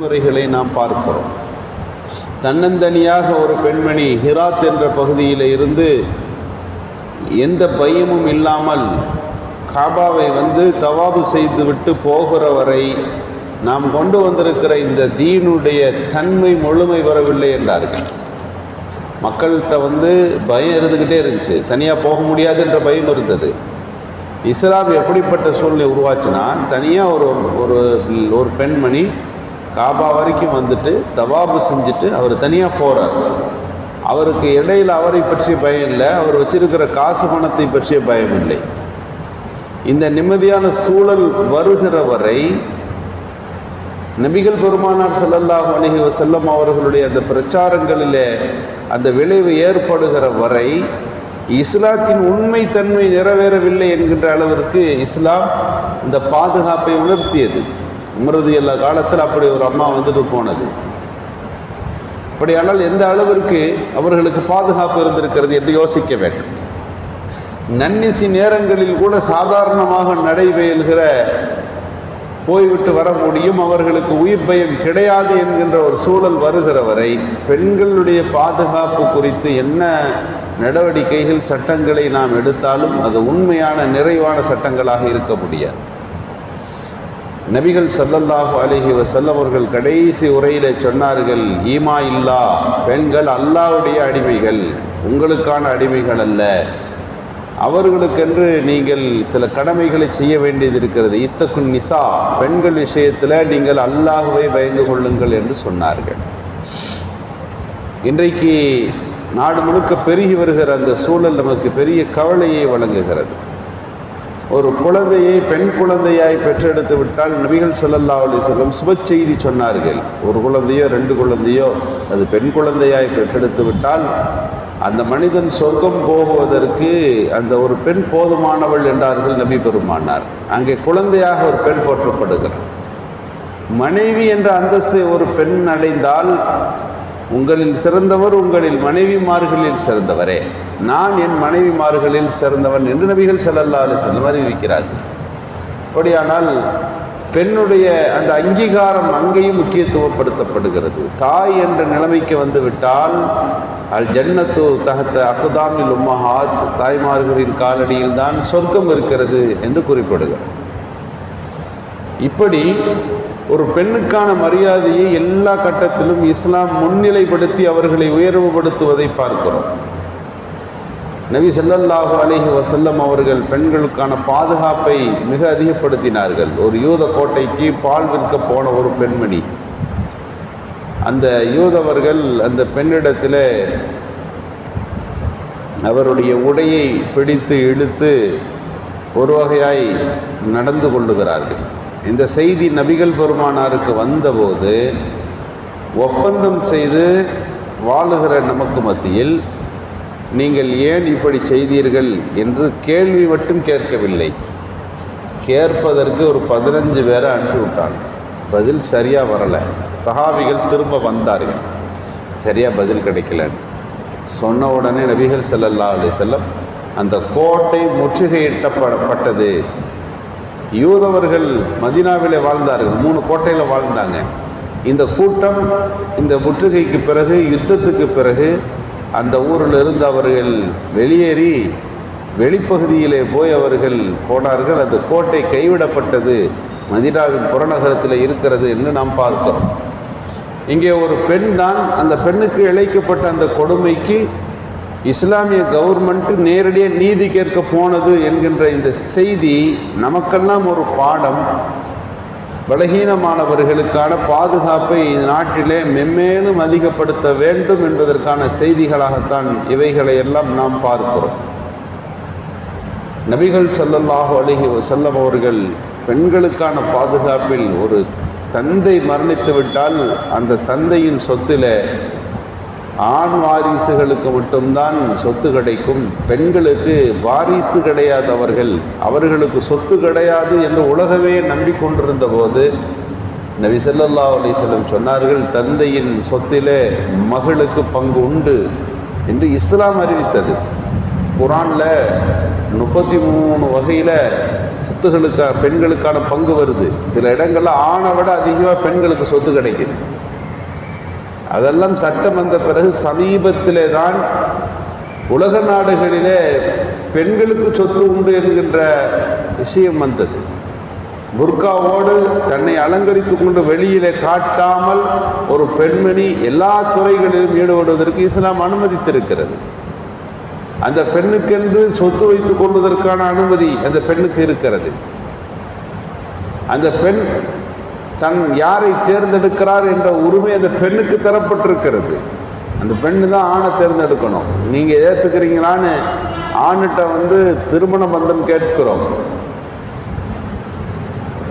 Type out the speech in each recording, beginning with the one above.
முறைகளை நாம் பார்க்கிறோம். தன்னந்தனியாக ஒரு பெண்மணி ஹிராத் என்ற பகுதியில் இருந்து எந்த பயமும் இல்லாமல் காபாவை வந்து தவாபு செய்துவிட்டு போகிற வரை நாம் கொண்டு வந்திருக்கிற இந்த தீனுடைய தன்மை முழுமை வரவில்லை என்றார்கள். மக்கள்கிட்ட வந்து பயம் இருந்துக்கிட்டே இருந்துச்சு. தனியாக போக முடியாது என்ற பயம் இருந்தது. இஸ்லாம் எப்படிப்பட்ட சூழ்நிலை உருவாச்சுன்னா தனியாக ஒரு ஒரு ஒரு பெண்மணி காபா வரைக்கும் வந்துட்டு தவாபு செஞ்சுட்டு அவர் தனியாக போகிறார் அவருக்கு இடையில் அவரை பற்றிய பயம் இல்லை. அவர் வச்சிருக்கிற காசு பணத்தை பற்றிய பயம் இல்லை. இந்த நிம்மதியான சூழல் வருகிற வரை நபிகள் பெருமானார் செல்லல்லாஹ் அலைஹி செல்லம் அவர்களுடைய அந்த பிரச்சாரங்களிலே அந்த விளைவு ஏற்படுகிற வரை இஸ்லாத்தின் உண்மை தன்மை நிறைவேறவில்லை என்கின்ற அளவிற்கு இஸ்லாம் இந்த பாதுகாப்பை உணர்த்தியது. உமரது எல்லா காலத்தில் அப்படி ஒரு அம்மா வந்துட்டு போனது. அப்படியானால் எந்த அளவிற்கு அவர்களுக்கு பாதுகாப்பு இருந்திருக்கிறது என்று யோசிக்க வேண்டும். நன்னிசி நேரங்களில் கூட சாதாரணமாக நடைபெறுகிற போய்விட்டு வர முடியும் அவர்களுக்கு உயிர் பயம் கிடையாது என்கின்ற ஒரு சூழல் வருகிற வரை பெண்களுடைய பாதுகாப்பு குறித்து என்ன நடவடிக்கைகள் சட்டங்களை நாம் எடுத்தாலும் அது உண்மையான நிறைவான சட்டங்களாக இருக்க முடியாது. நபிகள் சல்லல்லாஹு அலஹி வஸல்லம் அவர்கள் கடைசி உரையிலே சொன்னார்கள் ஈமா இல்லா பெண்கள் அல்லாவுடைய அடிமைகள் உங்களுக்கான அடிமைகள் அல்ல. அவர்களுக்கென்று நீங்கள் சில கடமைகளை செய்ய வேண்டியது இருக்கிறது. இத்தக்குன் நிசா பெண்கள் விஷயத்தில் நீங்கள் அல்லாஹுவை பயந்து கொள்ளுங்கள் என்று சொன்னார்கள். இன்றைக்கு நாடு முழுக்க பெருகி வருகிற அந்த சூழல் நமக்கு பெரிய கவலையை வழங்குகிறது. ஒரு குழந்தையை பெண் குழந்தையாய் பெற்றெடுத்து விட்டால் நபிகள் ஸல்லல்லாஹு அலி செல்லம் சுப செய்தி சொன்னார்கள். ஒரு குழந்தையோ ரெண்டு குழந்தையோ அது பெண் குழந்தையாய் பெற்றெடுத்து விட்டால் அந்த மனிதன் சொர்க்கம் போகுவதற்கு அந்த ஒரு பெண் போதுமானவள் என்றார்கள் நபி பெருமானார். அங்கே குழந்தையாக ஒரு பெண் போற்றப்படுகிறார். மனைவி என்ற அந்தஸ்தை ஒரு பெண் அடைந்தால் உங்களில் சிறந்தவர் உங்களில் மனைவிமார்களில் சிறந்தவரே. நான் என் மனைவிமார்களில் சிறந்தவன் என்று நபிகள் செல்லல்லாது செல்லும் அறிவிக்கிறார்கள். அப்படியானால் பெண்ணுடைய அந்த அங்கீகாரம் அங்கேயும் முக்கியத்துவப்படுத்தப்படுகிறது. தாய் என்ற நிலைமைக்கு வந்துவிட்டால் அல் ஜன்னத்து தகத்த அக்குதாமில் உம்மஹாத் தாய்மார்களின் காலடியில் தான் சொர்க்கம் இருக்கிறது என்று குறிப்பிடுகிறது இப்படி ஒரு பெண்ணுக்கான மரியாதையை எல்லா கட்டத்திலும் இஸ்லாம் முன்னிலைப்படுத்தி அவர்களை உயர்வுபடுத்துவதை பார்க்கிறோம். நபி செல்லல்லாஹு அலிஹி வசல்லம் அவர்கள் பெண்களுக்கான பாதுகாப்பை மிக அதிகப்படுத்தினார்கள். ஒரு யூத கோட்டைக்கு பால் விற்க போன ஒரு பெண்மணி. அந்த யூதவர்கள் அந்த பெண்ணிடத்தில் அவருடைய உடையை பிடித்து இழுத்து ஒரு வகையாய் நடந்து கொள்ளுகிறார்கள். இந்த செய்தி நபிகள் பெருமானாருக்கு வந்தபோது ஒப்பந்தம் செய்து வாழுகிற நமக்கு மத்தியில் நீங்கள் ஏன் இப்படி செய்தீர்கள் என்று கேள்வி மட்டும் கேட்கவில்லை. கேட்பதற்கு ஒரு பதினஞ்சு பேரை அனுப்பிவிட்டாங்க. பதில் சரியாக வரலை. சஹாபிகள் திரும்ப வந்தார்கள். சரியாக பதில் கிடைக்கலன்னு. சொன்ன உடனே நபிகள் செல்லல்லா அலி செல்லம் அந்த கோட்டை முற்றுகையிட்டப்பட்டது யூதவர்கள் மதினாவிலே வாழ்ந்தார்கள். மூணு கோட்டையில் வாழ்ந்தாங்க. இந்த கூட்டம் இந்த முற்றுகைக்கு பிறகு யுத்தத்துக்கு பிறகு அந்த ஊரில் இருந்து அவர்கள் வெளியேறி வெளிப்பகுதியிலே போய் அவர்கள் போனார்கள். அந்த கோட்டை கைவிடப்பட்டது. மதினாவின் புறநகரத்தில் இருக்கிறது என்று நாம் பார்க்கிறோம். இங்கே ஒரு பெண் தான் அந்த பெண்ணுக்கு இழைக்கப்பட்ட அந்த கொடுமைக்கு இஸ்லாமிய கவர்மெண்ட் நேரடியாக நீதி கேட்க போனது என்கின்ற இந்த செய்தி நமக்கெல்லாம் ஒரு பாடம். பலகீனமானவர்களுக்கான பாதுகாப்பை நாட்டிலே மென்மேலும் அதிகப்படுத்த வேண்டும் என்பதற்கான செய்திகளாகத்தான் இவைகளை எல்லாம் நாம் பார்க்கிறோம். நபிகள் ஸல்லல்லாஹு அழகி செல்லம் அவர்கள் பெண்களுக்கான பாதுகாப்பில் ஒரு தந்தை மரணித்து விட்டால் அந்த தந்தையின் சொத்திலே ஆண் வாரிசுகளுக்கு மட்டும்தான் சொத்து கிடைக்கும். பெண்களுக்கு வாரிசு கிடையாதவர்கள் அவர்களுக்கு சொத்து கிடையாது என்று உலகமே நம்பிக்கொண்டிருந்த போது நபி ஸல்லல்லாஹு அலைஹி சொன்னார்கள் தந்தையின் சொத்திலே மகளுக்கு பங்கு உண்டு என்று இஸ்லாம் அறிவித்தது. குரானில் முப்பத்தி மூணு வகையில் சொத்துகளுக்காக பெண்களுக்கான பங்கு வருது. சில இடங்களில் ஆணை விட அதிகமாக பெண்களுக்கு சொத்து கிடைக்குது. அதெல்லாம் சட்டம் வந்த பிறகு சமீபத்திலே தான் உலக நாடுகளிலே பெண்களுக்கு சொத்து உண்டு என்கின்ற விஷயம் வந்தது. புர்காவோடு தன்னை அலங்கரித்து கொண்டு வெளியிலே காட்டாமல் ஒரு பெண்மணி எல்லா துறைகளிலும் ஈடுபடுவதற்கு இஸ்லாம் அனுமதித்திருக்கிறது. அந்த பெண்ணுக்கென்று சொத்து வைத்துக் கொள்வதற்கான அனுமதி அந்த பெண்ணுக்கு இருக்கிறது. அந்த பெண் தன் யாரை தேர்ந்தெடுக்கிறார் என்ற உரிமை அந்த பெண்ணுக்கு தரப்பட்டிருக்கிறது. அந்த பெண்ணு தான் ஆணை தேர்ந்தெடுக்கணும். நீங்கள் ஏற்றுக்கிறீங்களான்னு ஆணுகிட்ட வந்து திருமண பந்தம் கேட்கிறோம்.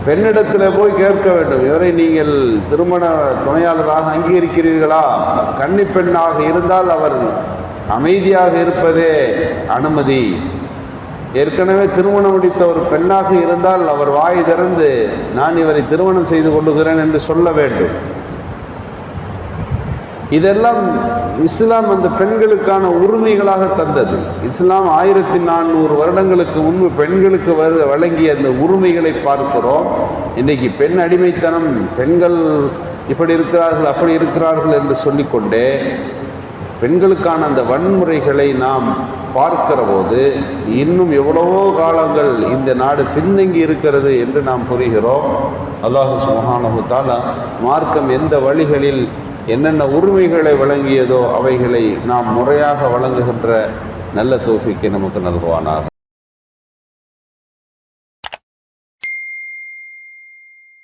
பெண்ணிடத்தில் போய் கேட்க வேண்டும். இவரை நீங்கள் திருமண துணையாளராக அங்கீகரிக்கிறீர்களா? கன்னி பெண்ணாக இருந்தால் அவர் அமைதியாக இருப்பதே அனுமதி. ஏற்கனவே திருமணம் முடித்த ஒரு பெண்ணாக இருந்தால் அவர் வாய் திறந்து நான் இவரை திருமணம் செய்து கொள்ளுகிறேன் என்று சொல்ல வேண்டும். இதெல்லாம் இஸ்லாம் அந்த பெண்களுக்கான உரிமைகளாக தந்தது. இஸ்லாம் ஆயிரத்தி நானூறு வருடங்களுக்கு முன்பு பெண்களுக்கு வழங்கிய அந்த உரிமைகளை பார்க்கிறோம். இன்றைக்கி பெண் அடிமைத்தனம் பெண்கள் இப்படி இருக்கிறார்கள் அப்படி இருக்கிறார்கள் என்று சொல்லிக்கொண்டே பெண்களுக்கான அந்த வன்முறைகளை நாம் பார்க்கிற போது இன்னும் எவ்வளவோ காலங்கள் இந்த நாடு பின்தங்கி இருக்கிறது என்று நாம் புரிகிறோம் அல்லாஹு சுபஹானஹு மார்க்கம் எந்த வழிகளில் என்னென்ன உரிமைகளை வழங்கியதோ அவைகளை நாம் முறையாக வழங்குகின்ற நல்ல தோஃபிக்கு நமக்கு நல்குவானாக.